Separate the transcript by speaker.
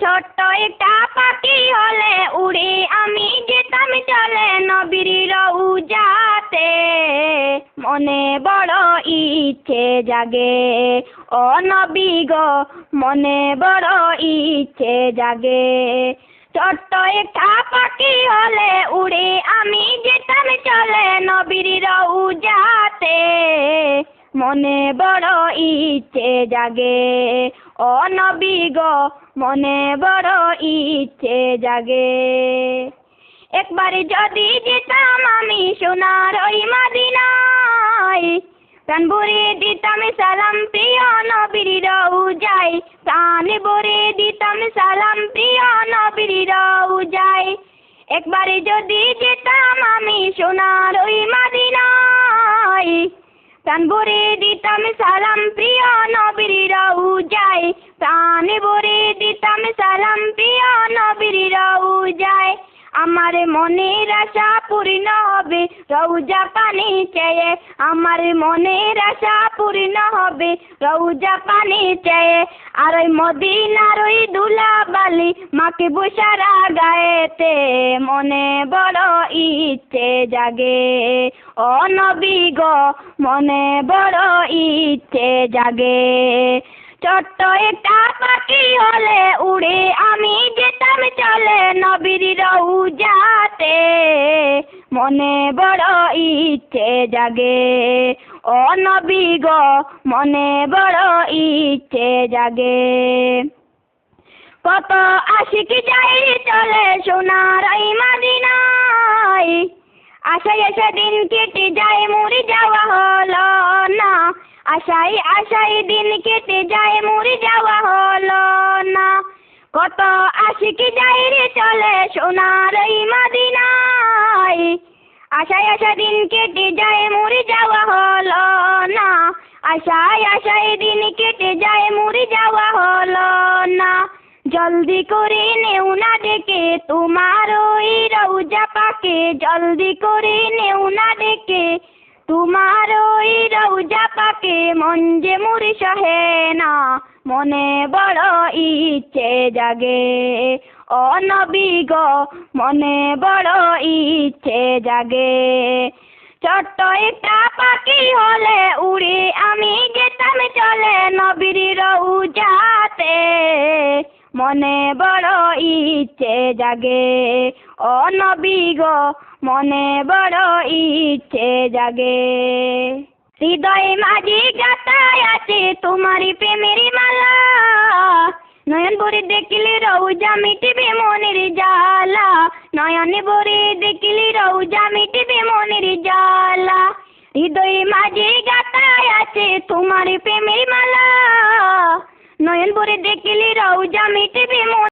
Speaker 1: ছোট্ট একটা পাখি হলে উড়ে আমি যেতাম চলে নবীর রৌজাতে মনে বড় ইচ্ছে জাগে। ও নবী গো, মনে বড় ইচ্ছে জাগে। ছোট্ট একটা পাখি হলে উড়ে আমি যেতাম চলে নবীর রৌজাতে মনে বড় ইচ্ছে জাগে। ও নবী গো মনে বড় ইচ্ছে জাগে। একবার যদি যেতাম আমি সোনার ওই মাদিনায়, প্রাণ ভরে দিতাম সালাম প্রিয় নবীর রৌজাই প্রাণ ভরে দিতাম সালাম প্রিয় নবীর রৌজাই একবারে যদি যেতাম আমি সোনার ওই মাদিনায় ভরে দিতাম সালাম প্রিয় নবীর রৌজাই প্রাণ ভরে দিতাম সালাম প্রিয় নবীর রৌজাই আমার মনের আশা পূর্ণ হবে রৌজা পানি চেয়ে। আমার মনের আশা পূর্ণ হবে রৌজা পানি চেয়ে। আর ওই মদিনার ওই দুলা বালি মাকে বসারা গায়েতে মনে বড় ইচ্ছে জাগে। ও নবী গো, মনে বড় ইচ্ছে জাগে। ছোট্ট একটা পাখি হলে উড়ে আমি যেতাম চলে নবীর রৌজাতে মনে বড় ইচ্ছে জাগে। ও নবী গো, মনে বড় ইচ্ছে জাগে। কত আশিক যাই চলে সোনার এই মাদিনায়। আশায় আশা দিন কেটে যায়, মরে যাওয়া হলো না। আশাই আশাই দিন কেটে যায়, মরে যাওয়া হলো না। কত আশিক যাই রে চলে সোনার এই মাদিনায়। আশায় আশা দিন কেটে যায়, মরে যাওয়া হলো না। আশায় আশায় দিন কেটে যায়, মরে যাওয়া হলো না। জলদি করে নেও না ডেকে, তোমার ওই রৌজা পাকে। জলদি করে নেও না ডেকে, তোমার ওই রৌজা পাকে। মন যে মুড়ি সহে না, মনে বড় ইচ্ছে জাগে। ও নবী গো, মনে বড় ইচ্ছে জাগে। ছোট্ট একটা পাখি হলে উড়ে আমি যেতাম চলে নবীর রৌজাতে মনে বড় ইচ্ছে জাগে। ও নবী গো, মনে বড় ইচ্ছে জাগে। হৃদয়ে মাঝি গাতায় আছে তোমারই প্রেমের মালা। নয়ন ভরে দেখলে রৌজা মিটিবে মনের জ্বালা। নয়ন ভরে দেখলে রৌজা মিটিবে মনের জ্বালা। হৃদয়ে মাঝে গাতায় আছে তোমার প্রেমের